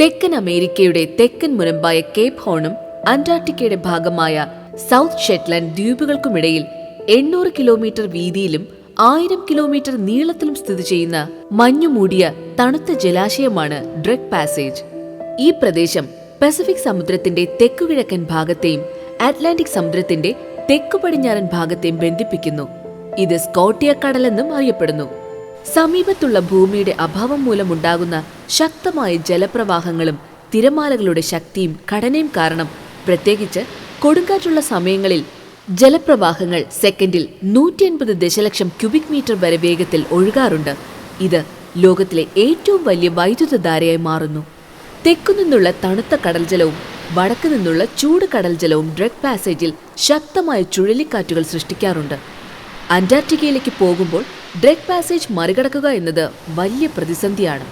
തെക്കൻ അമേരിക്കയുടെ തെക്കൻ മുനമ്പായ കേപ്പ് ഹോണും അന്റാർട്ടിക്കയുടെ ഭാഗമായ സൗത്ത് ഷെറ്റ്ലാൻഡ് ദ്വീപുകൾക്കുമിടയിൽ എണ്ണൂറ് കിലോമീറ്റർ വീതിയിലും ആയിരം കിലോമീറ്റർ നീളത്തിലും സ്ഥിതി ചെയ്യുന്ന മഞ്ഞുമൂടിയ തണുത്ത ജലാശയമാണ് ഡ്രഗ് പാസേജ്. ഈ പ്രദേശം പസഫിക് സമുദ്രത്തിന്റെ തെക്കുകിഴക്കൻ ഭാഗത്തെയും അറ്റ്ലാന്റിക് സമുദ്രത്തിന്റെ തെക്കു പടിഞ്ഞാറൻ ഭാഗത്തെയും ബന്ധിപ്പിക്കുന്നു. ഇത് സ്കോട്ടിയ കടലെന്നും അറിയപ്പെടുന്നു. സമീപത്തുള്ള ഭൂമിയുടെ അഭാവം മൂലമുണ്ടാകുന്ന ശക്തമായ ജലപ്രവാഹങ്ങളും തിരമാലകളുടെ ശക്തിയും ഘടനയും കാരണം പ്രത്യേകിച്ച് കൊടുങ്കാറ്റുള്ള സമയങ്ങളിൽ ജലപ്രവാഹങ്ങൾ സെക്കൻഡിൽ നൂറ്റി അൻപത് ദശലക്ഷം ക്യൂബിക് മീറ്റർ വരെ വേഗത്തിൽ ഒഴുകാറുണ്ട്. ഇത് ലോകത്തിലെ ഏറ്റവും വലിയ വൈദ്യുതധാരയായി മാറുന്നു. തെക്കുനിന്നുള്ള തണുത്ത കടൽജലവും വടക്കു നിന്നുള്ള ചൂട് കടൽജലവും ഡ്രഗ് പാസേജിൽ ശക്തമായ ചുഴലിക്കാറ്റുകൾ സൃഷ്ടിക്കാറുണ്ട്. അന്റാർട്ടിക്കയിലേക്ക് പോകുമ്പോൾ ഡ്രഗ് പാസേജ് മറികടക്കുക എന്നത് വലിയ പ്രതിസന്ധിയാണ്